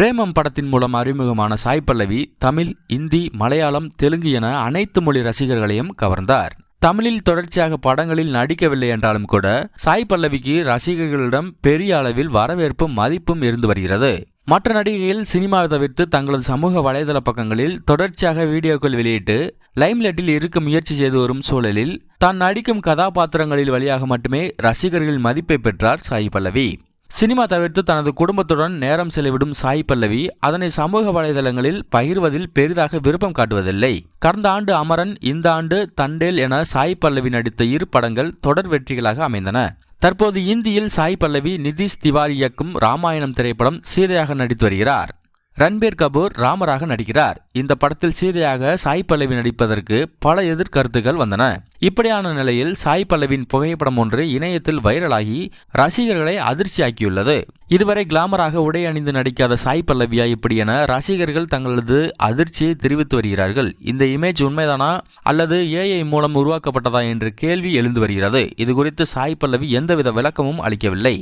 பிரேமம் படத்தின் மூலம் அறிமுகமான சாய் பல்லவி தமிழ் இந்தி மலையாளம் தெலுங்கு என அனைத்து மொழி ரசிகர்களையும் கவர்ந்தார். தமிழில் தொடர்ச்சியாக படங்களில் நடிக்கவில்லை என்றாலும் கூட சாய் பல்லவிக்கு ரசிகர்களிடம் பெரிய அளவில் வரவேற்பும் மதிப்பும் இருந்து வருகிறது. மற்ற நடிகைகள் சினிமாவை தவிர்த்து தங்களது சமூக வலைதள பக்கங்களில் தொடர்ச்சியாக வீடியோக்கள் வெளியிட்டு லைம்லைட்டில் இருக்க முயற்சி செய்து வரும் சூழலில் தான் நடிக்கும் கதாபாத்திரங்களில் வழியாக மட்டுமே ரசிகர்கள் மதிப்பை பெற்றார் சாய் பல்லவி. சினிமா தவிர்த்து தனது குடும்பத்துடன் நேரம் செலவிடும் சாய் பல்லவி அதனை சமூக வலைதளங்களில் பகிர்வதில் பெரிதாக விருப்பம் காட்டுவதில்லை. கடந்த ஆண்டு அமரன் இந்த ஆண்டு தண்டேல் என சாய் பல்லவி நடித்த இரு படங்கள் தொடர் வெற்றிகளாக அமைந்தன. தற்போது இந்தியில் சாய் பல்லவி நிதிஷ் திவாரி இயக்கும் ராமாயணம் திரைப்படம் சீதையாக நடித்து வருகிறார். ரன்பீர் கபூர் ராமராக நடிக்கிறார். இந்த படத்தில் சீதையாக சாய் பல்லவி நடிப்பதற்கு பல எதிர்கருத்துகள் வந்தன. இப்படியான நிலையில் சாய் பல்லவின் புகைப்படம் ஒன்று இணையத்தில் வைரலாகி ரசிகர்களை அதிர்ச்சியாக்கியுள்ளது. இதுவரை கிளாமராக உடை அணிந்து நடிக்காத சாய் பல்லவியா இப்படி என ரசிகர்கள் தங்களது அதிர்ச்சியை தெரிவித்து வருகிறார்கள். இந்த இமேஜ் உண்மைதானா அல்லது ஏஐ மூலம் உருவாக்கப்பட்டதா என்று கேள்வி எழுந்து வருகிறது. இது குறித்து சாய் பல்லவி எந்தவித விளக்கமும் அளிக்கவில்லை.